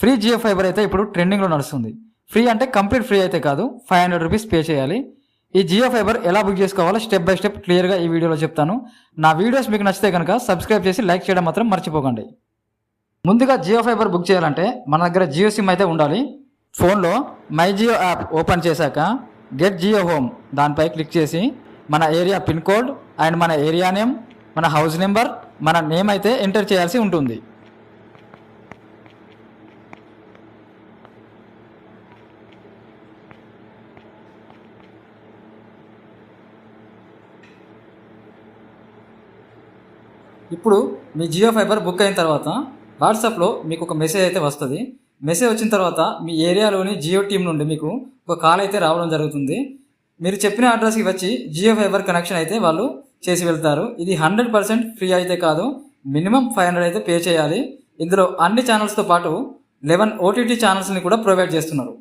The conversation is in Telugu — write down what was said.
ఫ్రీ జియో ఫైబర్ అయితే ఇప్పుడు ట్రెండింగ్లో నడుస్తుంది. ఫ్రీ అంటే కంప్లీట్ ఫ్రీ అయితే కాదు ఫైవ్ హండ్రెడ్ రూపీస్ పే చేయాలి. ఈ జియో ఫైబర్ ఎలా బుక్ చేసుకోవాలో స్టెప్ బై స్టెప్ క్లియర్గా ఈ వీడియోలో చెప్తాను. నా వీడియోస్ మీకు నచ్చితే కనుక సబ్స్క్రైబ్ చేసి లైక్ చేయడం మాత్రం మర్చిపోకండి. ముందుగా జియో ఫైబర్ బుక్ చేయాలంటే మన దగ్గర జియో సిమ్ అయితే ఉండాలి. ఫోన్లో మై జియో యాప్ ఓపెన్ చేశాక గెట్ జియో హోమ్ దానిపై క్లిక్ చేసి మన ఏరియా పిన్ కోడ్ అండ్ మన ఏరియా నేమ్ మన హౌస్ నెంబర్ మన నేమ్ అయితే ఎంటర్ చేయాల్సి ఉంటుంది. ఇప్పుడు మీ జియో ఫైబర్ బుక్ అయిన తర్వాత వాట్సాప్లో మీకు ఒక మెసేజ్ అయితే వస్తుంది. మెసేజ్ వచ్చిన తర్వాత మీ ఏరియాలోని జియో టీం నుండి మీకు ఒక కాల్ అయితే రావడం జరుగుతుంది. మీరు చెప్పిన అడ్రస్కి వచ్చి జియో ఫైబర్ కనెక్షన్ అయితే వాళ్ళు చేసి వెళ్తారు. ఇది హండ్రెడ్ పర్సెంట్ ఫ్రీ అయితే కాదు. మినిమం ఫైవ్ హండ్రెడ్ అయితే పే చేయాలి. ఇందులో అన్ని ఛానల్స్తో పాటు లెవెన్ ఓటీటీ ఛానల్స్ని కూడా ప్రొవైడ్ చేస్తున్నారు.